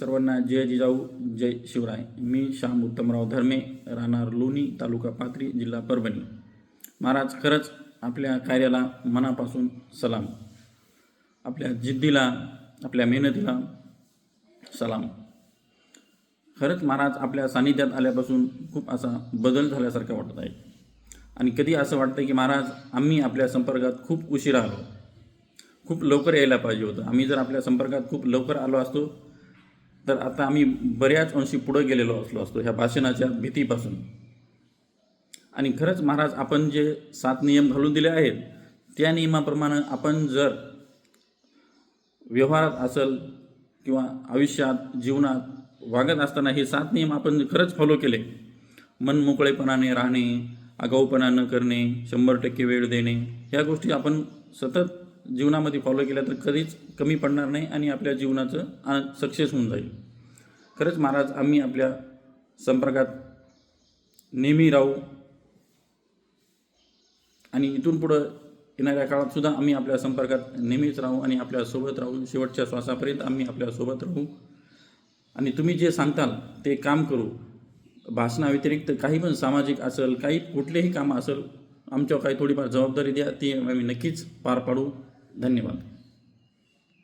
सर्वांना जय जिजाऊ जय शिवराय. मी श्याम उत्तमराव धर्मे राहणार लोणी तालुका पाथरी जिल्हा परभणी. महाराज खरंच आपल्या कार्याला मनापासून सलाम. आपल्या जिद्दीला आपल्या मेहनतीला सलाम. खरंच महाराज आपल्या सानिध्यात आल्यापासून खूप असा बदल झाल्यासारखा वाटत आहे. आणि कधी असं वाटतं की महाराज आम्ही आपल्या संपर्कात खूप उशिरा आलो. खूप लवकर यायला पाहिजे होतं. आम्ही जर आपल्या संपर्कात खूप लवकर आलो असतो तर आता आम्ही बऱ्याच अंशी पुढं गेलेलो असलो असतो ह्या भाषणाच्या भीतीपासून. आणि खरंच महाराज आपण जे सात नियम घालून दिले आहेत त्या नियमाप्रमाणे आपण जर व्यवहारात असेल किंवा आयुष्यात जीवनात वागत असताना हे सात नियम आपण खरंच फॉलो केले. मन मोकळेपणाने राहणे आगाऊपणा न करणे शंभर टक्के वेळ देणे ह्या गोष्टी आपण सतत जीवनामध्ये फॉलो केल्या तर कधीच कमी पडणार नाही आणि आपल्या जीवनाचं सक्सेस होऊन जाईल. खरंच महाराज आम्ही आपल्या संपर्कात नेहमी राहू. आणि इथून पुढं येणाऱ्या काळात सुद्धा आम्ही आपल्या संपर्कात नेहमीच राहू आणि आपल्यासोबत राहू. शेवटच्या श्वासापर्यंत आम्ही आपल्यासोबत राहू. आणि तुम्ही जे सांगताल ते काम करू. भाषणाव्यतिरिक्त काही पण सामाजिक असेल काही कुठलेही कामं असेल आमच्यावर काही थोडीफार जबाबदारी द्या ती आम्ही नक्कीच पार पाडू. धन्यवाद.